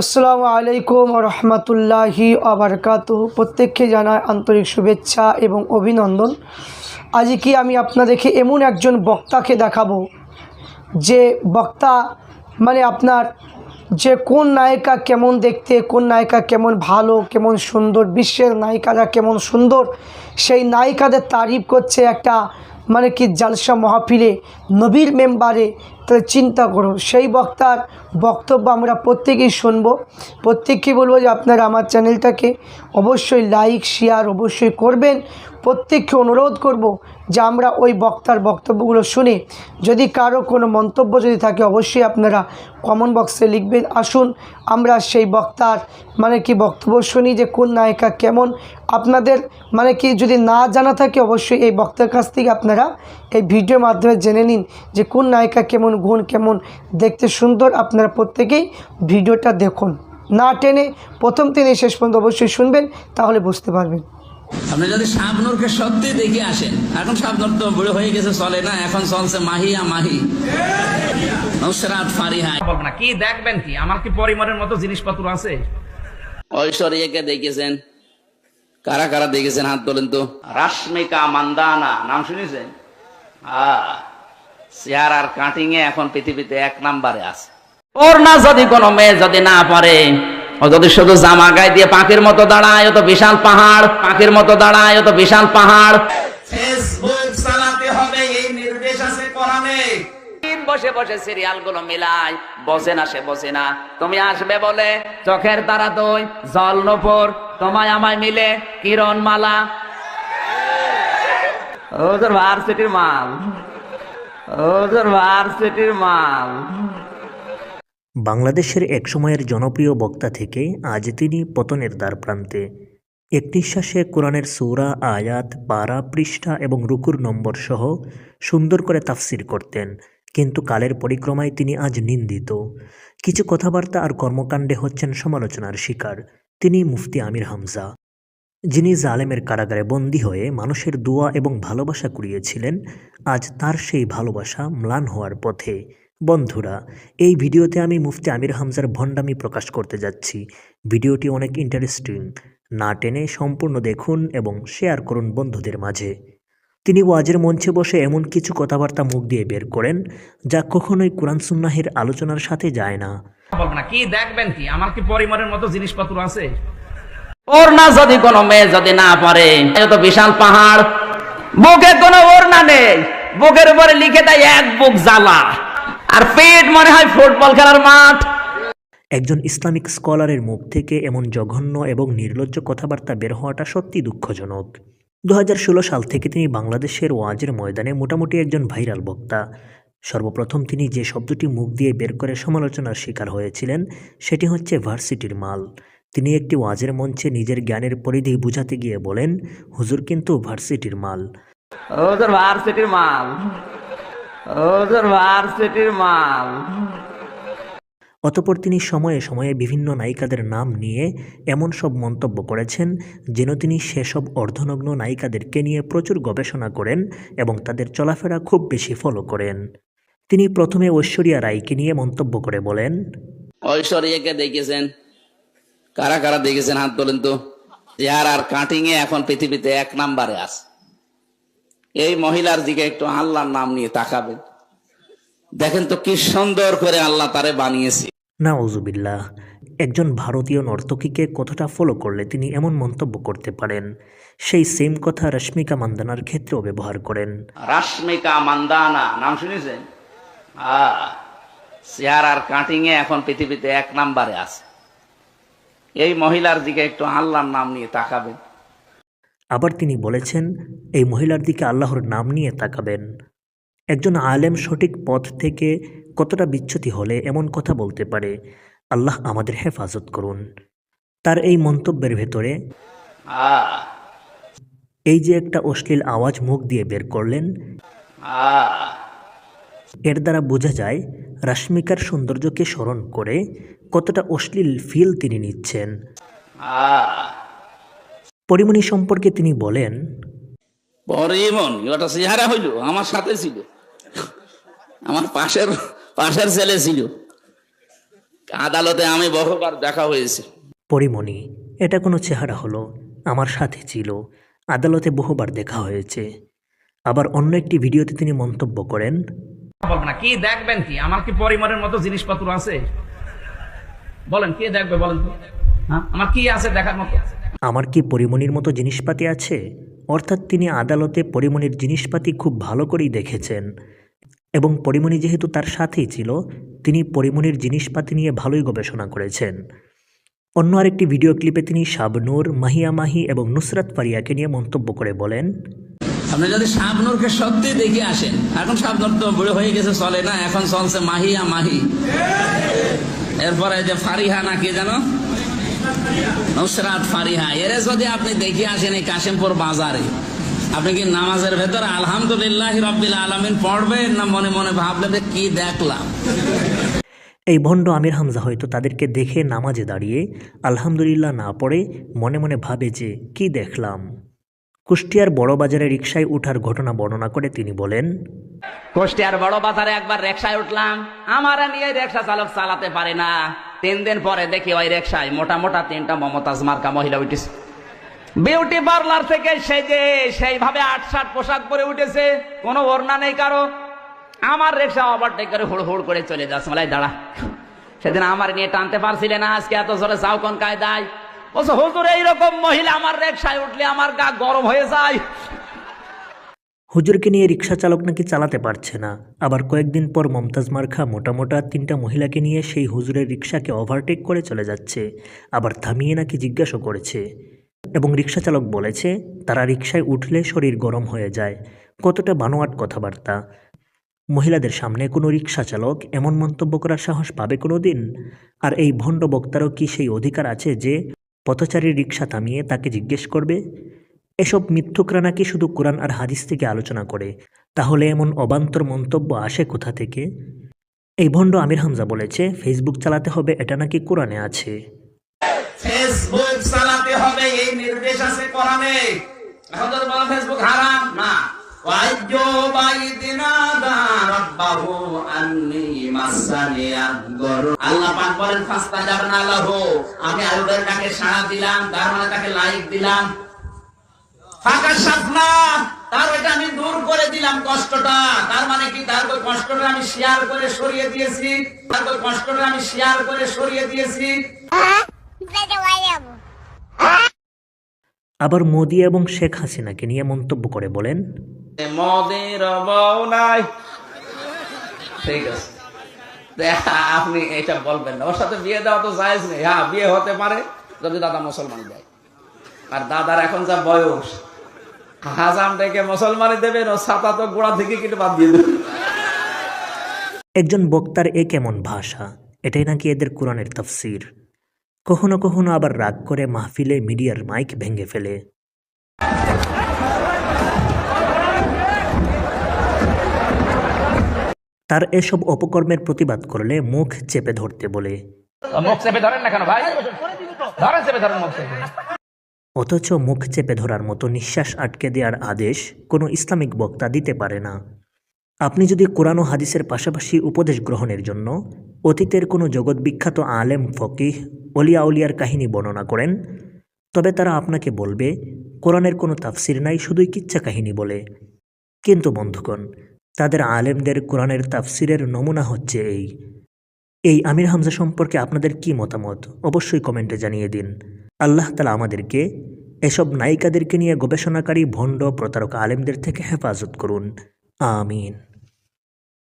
আসসালামু আলাইকুম রহমতুল্লাহি আবরকাত। প্রত্যেককে জানায় আন্তরিক শুভেচ্ছা এবং অভিনন্দন। আজকে আমি আপনাদেরকে এমন একজন বক্তাকে দেখাবো, যে বক্তা মানে আপনার যে কোন নায়িকা কেমন দেখতে, কোন নায়িকা কেমন ভালো, কেমন সুন্দর, বিশ্বের নায়িকারা কেমন সুন্দর, সেই নায়িকাদের তারিফ করছে একটা মানে কি জালসা মহাফিলে নবীর মেম্বারে তাহলে চিন্তা করুন সেই বক্তার বক্তব্য আমরা প্রত্যেকেই শুনব। প্রত্যেককেই বলব যে আপনারা আমার চ্যানেলটাকে অবশ্যই লাইক শেয়ার অবশ্যই করবেন। প্রত্যেককে অনুরোধ করব যে আমরা ওই বক্তার বক্তব্যগুলো শুনে যদি কারও কোনো মন্তব্য যদি থাকে, অবশ্যই আপনারা কমেন্ট বক্সে লিখবেন। আসুন, আমরা সেই বক্তার মানে কি বক্তব্য শুনি যে কোন নায়িকা কেমন। আপনাদের মানে কি যদি না জানা থাকে, অবশ্যই এই বক্তার কাছ থেকে আপনারা এই ভিডিওর মাধ্যমে জেনে নিন যে কোন নায়িকা কেমন, গুণ কেমন, দেখতে সুন্দর। আপনারা প্রত্যেকেই ভিডিওটা দেখুন। না টেনে প্রথম তিনি শেষ পর্যন্ত অবশ্যই শুনবেন, তাহলে বুঝতে পারবেন। আপনি যদি শাবনুরকে সত্যি দেখে আসেন এখন শাবনুর তো বুড়ো হয়ে গেছে চলে না এখন চলছে মাহিয়া মাহি। নুসরাত ফারিহা। বলব না কি দেখবেন কি? আমার কি পরিমাণের মতো জিনিসপত্র আছে? ঐশ্বরিয়াকে দেখেছেন? কারা কারা দেখেছেন? হাত তোলেন তো। রাশ্মিকা মান্দানা নাম শুনেছেন? চেয়ার আর কাটিং এ এখন পৃথিবীতে এক নাম্বারে আছে। ওর না যদি কোনো মেয়ে যদি না পারে যদি শুধু জামা গায়ে দিয়ে পাখির মতো দাঁড়ায় তো বিশাল পাহাড়। পাখির মতো দাঁড়ায় তো বিশাল পাহাড়। ফেসবুক চালাতে হবে এই নির্দেশ আছে কোরআনে। বসে বসে সিরিয়ালগুলো মিলাই বসে না সে বসে না। তুমি আসবে বলে চোখের তারা দই জল নপুর তোমায় আমায় মিলে কিরণ মালা ওদের ভার্সিটির মাল ওদের ভার্সিটির মাল। বাংলাদেশের একসময়ের জনপ্রিয় বক্তা থেকে আজ তিনি পতনের দ্বার প্রান্তে। এক নিঃশ্বাসে কোরআনের সৌরা, আয়াত, পারা, পৃষ্ঠা এবং রুকুর নম্বর সহ সুন্দর করে তাফসির করতেন, কিন্তু কালের পরিক্রমায় তিনি আজ নিন্দিত। কিছু কথাবার্তা আর কর্মকাণ্ডে হচ্ছেন সমালোচনার শিকার, তিনি মুফতি আমির হামজা। যিনি জালেমের কারাগারে বন্দী হয়ে মানুষের দোয়া এবং ভালোবাসা কুড়িয়েছিলেন, আজ তার সেই ভালোবাসা ম্লান হওয়ার পথে। বন্ধুরা, এই ভিডিওতে আমি মুফতি আমির হামজার ভণ্ডামি প্রকাশ করতে যাচ্ছি। ভিডিওটি অনেক ইন্টারেস্টিং না টেনে সম্পূর্ণ দেখুন এবং শেয়ার করুন বন্ধুদের মাঝে। তিনি ওয়াজের মঞ্চে বসে এমন কিছু কথাবার্তা মুখ দিয়ে বের করেন, যা কখনোই কোরআন সুন্নাহের আলোচনার সাথে যায় না। না, কি দেখবেন কি? আমার কি পরিমাণের মতো জিনিসপত্র আছে? ওর না যদি কোনো মেয়ে যদি না পারে এ তো বিশাল পাহাড়। বুকে কোনো ওর না নেই। বুকের উপরে লিখে দেয়, এক বুক জ্বালা। আর পেট মনে হয় ফুটবল খেলার মাঠ। একজন ইসলামিক স্কলারের মুখ থেকে এমন জঘন্য এবং নির্লজ্জ কথাবার্তা বের হওয়াটা সত্যি দুঃখজনক। দু সাল থেকে তিনি বাংলাদেশের ওয়াজের ময়দানে মোটামুটি একজন ভাইরাল বক্তা। সর্বপ্রথম তিনি যে শব্দটি মুখ দিয়ে বের করে সমালোচনার শিকার হয়েছিলেন সেটি হচ্ছে ভার্সিটির মাল। তিনি একটি ওয়াজের মঞ্চে নিজের জ্ঞানের পরিধি বুঝাতে গিয়ে বলেন হুজুর কিন্তু ভার্সিটির মাল। ভার্সিটির মাল। মাল। অতপর তিনি সময়ে সময়ে বিভিন্ন নায়িকাদের নাম নিয়ে এমন সব মন্তব্য করেছেন যেন তিনি সেসব অর্ধনগ্ন নায়িকাদেরকে নিয়ে প্রচুর গবেষণা করেন এবং তাদের চলাফেরা খুব বেশি ফলো করেন। তিনি প্রথমে ঐশ্বরিয়া রায়কে নিয়ে মন্তব্য করে বলেন ঐশ্বরিয়াকে দেখেছেন? কারা কারা দেখেছেন? হাত তোলেন তো। চেয়ার আর কাটিং এ এখন পৃথিবীতে এক নাম্বারে আছে। এই মহিলার দিকে একটু আল্লাহর নাম নিয়ে তাকাবেন দেখেন তো কি সুন্দর করে আল্লাহ তারে বানিয়েছে। না ওজুবিল্লাহ একজন ভারতীয় নর্তকীকে কতটা ফলো করলে তিনি এমন মন্তব্য করতে পারেন? সেই সেম কথা রশ্মিকা মান্দানার ক্ষেত্রেও ব্যবহার করেন। রাশ্মিকা মান্দানা নাম শুনেছেন? চেয়ার আর কাটিং এ এখন পৃথিবীতে এক নাম্বারে আছে। এই মহিলার দিকে একটু আল্লাহর নাম নিয়ে তাকাবেন আবার তিনি বলেছেন এই মহিলার দিকে আল্লাহর নাম নিয়ে তাকাবেন। একজন আলেম সঠিক পথ থেকে কতটা বিচ্যুতি হলে এমন কথা বলতে পারে, আল্লাহ আমাদের হেফাজত করুন। তার এই মন্তব্যের ভেতরে, এই যে একটা অশ্লীল আওয়াজ মুখ দিয়ে বের করলেন, এর দ্বারা বোঝা যায় রাশ্মিকার সৌন্দর্যকে স্মরণ করে কতটা অশ্লীল ফিল তিনি নিচ্ছেন। পরিমণি সম্পর্কে তিনি বলেন পরিমন ওটা চেহারা হইল আমার সাথে ছিল। আমার পাশের পাশের ছেলে ছিল। আদালতে আমি বহুবার দেখা হয়েছে। পরিমণি এটা কোনো চেহারা হলো আমার সাথে ছিল আদালতে বহুবার দেখা হয়েছে। আবার অন্য একটি ভিডিওতে তিনি মন্তব্য করেন বলব না কি দেখবেন কি? আমার কি পরিমাণের মতো জিনিসপত্র আছে? বলেন কে দেখবে বলেন তো? হ্যাঁ? আমার কি আছে দেখার মতো? আমার কি পরিমণির মতো জিনিসপাতি আছে? অর্থাৎ তিনি আদালতে পরিমণির জিনিসপাতি খুব ভালো করেই দেখেছেন। এবং পরিমণি যেহেতু তার সাথেই ছিল, তিনি পরিমণির জিনিসপাতি নিয়ে ভালোই গবেষণা করেছেন। অন্য আরেকটি ভিডিও ক্লিপে তিনি শাবনূর, মাহিয়া মাহি এবং নুসরাত ফারিয়াকে নিয়ে মন্তব্য করে বলেন, আপনি যদি শাবনুরকে সত্যি দেখে আসেন, এখন শাবনুর তো বুড়ো হয়ে গেছে, চলে না, এখন চলছে মাহিয়া মাহি। এরপরে যে ফারিহা না কি জানো? নুসরাত ফারিহা এরে যদি আপনি দেখে আসেন এই কাশিমপুর বাজারে আপনি কি নামাজের ভেতরে আলহামদুলিল্লাহ রব্বিল আলমিন পড়বেন না মনে মনে ভাবলেন কি দেখলাম? এই ভণ্ড আমির হামজা হয়তো তাদেরকে দেখে নামাজে দাঁড়িয়ে আলহামদুলিল্লাহ না পড়ে মনে মনে ভাবে যে কি দেখলাম। কুষ্টিয়ার বড় বাজারে রিক্সায় উঠার ঘটনা বর্ণনা করে তিনি বলেন কুষ্টিয়ার বড় বাজারে একবার রিক্সায় উঠলাম আমার নিয়ে রিক্সা চালক চালাতে পারে না। তিন দিন পরে দেখি ওই রিক্সায় মোটা মোটা তিনটা মমতাজ মার্কা মহিলা উঠেছে। বিউটি পার্লার থেকে সেজে সেইভাবে আট শার্ট পোশাক পরে উঠেছে, কোনো ওড়না নেই কারও। আমার রিক্সা ওভারটেক করে হুড় হুড় করে চলে যাচ্ছে। বলাই দাঁড়া, সেদিন আমার নিয়ে টানতে পারছিলে না, আজকে এত জোরে যাও কোন কায়দায়? বলছে, হুজুর, এইরকম মহিলা আমার রিক্সায় উঠলে আমার গা গরম হয়ে যায়। হুজুরকে নিয়ে রিক্সা চালক নাকি চালাতে পারছে না। আবার কয়েকদিন পর মমতাজ মার্খা মোটা মোটা তিনটা মহিলাকে নিয়ে সেই হুজুরের রিক্সাকে ওভারটেক করে চলে যাচ্ছে। আবার থামিয়ে নাকি জিজ্ঞাসা করেছে। এবং রিক্সা চালক বলেছে, তারা রিক্সায় উঠলে শরীর গরম হয়ে যায়। কতটা বানোয়াট কথাবার্তা। মহিলাদের সামনে কোনো রিক্সা চালক এমন মন্তব্য করার সাহস পাবে কোনো দিন আর এই ভণ্ড বক্তারও কি সেই অধিকার আছে যে পথচারীর রিক্সা থামিয়ে তাকে জিজ্ঞেস করবে? এসব মিথ্যুকরা নাকি শুধু কোরআন আর হাদিস থেকে আলোচনা করে? তাহলে এমন অবান্তর মন্তব্য আসে কোথা থেকে? এই ভণ্ড আমির হামজা বলেছে, ফেসবুক চালাতে হবে, এটা নাকি কোরআনে আছে? আমি আয়ুবের ডাকে সাড়া দিলাম, তার মানে তাকে লাইক দিলাম। ফাঁকা সাপনা তার ওইটা আমি দূর করে দিলাম কষ্টটা। তার মানে কি? তার ওই কষ্টটা আমি শেয়ার করে সরিয়ে দিয়েছি। তার ওই কষ্টটা আমি শেয়ার করে সরিয়ে দিয়েছি। আবার মোদি এবং শেখ হাসিনাকে নিয়ে মন্তব্য করে বলেন মদের বউ নাই। ঠিক আছে। আপনি এটা বলবেন না। ওর সাথে বিয়ে দেওয়া তো জায়েজ নেই। হ্যাঁ বিয়ে হতে পারে যদি দাদা মুসলমান দেয়। আর দাদার এখন যা বয়স হাজাম ডেকে মুসলমানি দেবেন ও ছাতা তো গোড়া থেকে কেটে বাদ দিয়ে দেবেন একজন বক্তার এ কেমন ভাষা? এটাই নাকি এদের কোরআনের তফসির। কখনো কখনো আবার রাগ করে মাহফিলে মিডিয়ার মাইক ভেঙে ফেলে। তার এসব অপকর্মের প্রতিবাদ করলে মুখ চেপে ধরতে বলে। মুখ চেপে ধরেন না কেন ভাই? ধরেন চেপে ধরেন মুখ চেপে। অথচ মুখ চেপে ধরার মতো নিঃশ্বাস আটকে দেওয়ার আদেশ কোনো ইসলামিক বক্তা দিতে পারে না। আপনি যদি কোরআন ও হাদিসের পাশাপাশি উপদেশ গ্রহণের জন্য অতীতের কোনো জগৎ বিখ্যাত আলেম, ফকিহ, অলিয়া উলিয়ার কাহিনী বর্ণনা করেন, তবে তারা আপনাকে বলবে, কোরআনের কোনো তাফসির নাই, শুধুই কিচ্ছা কাহিনী বলে। কিন্তু বন্ধুগণ, তাদের আলেমদের কোরআনের তাফসিরের নমুনা হচ্ছে এই। এই আমির হামজা সম্পর্কে আপনাদের কি মতামত? অবশ্যই কমেন্টে জানিয়ে দিন। আল্লাহ তালা আমাদেরকে এসব নায়িকাদেরকে নিয়ে গবেষণাকারী ভণ্ড প্রতারক আলেমদের থেকে হেফাজত করুন। আমিন।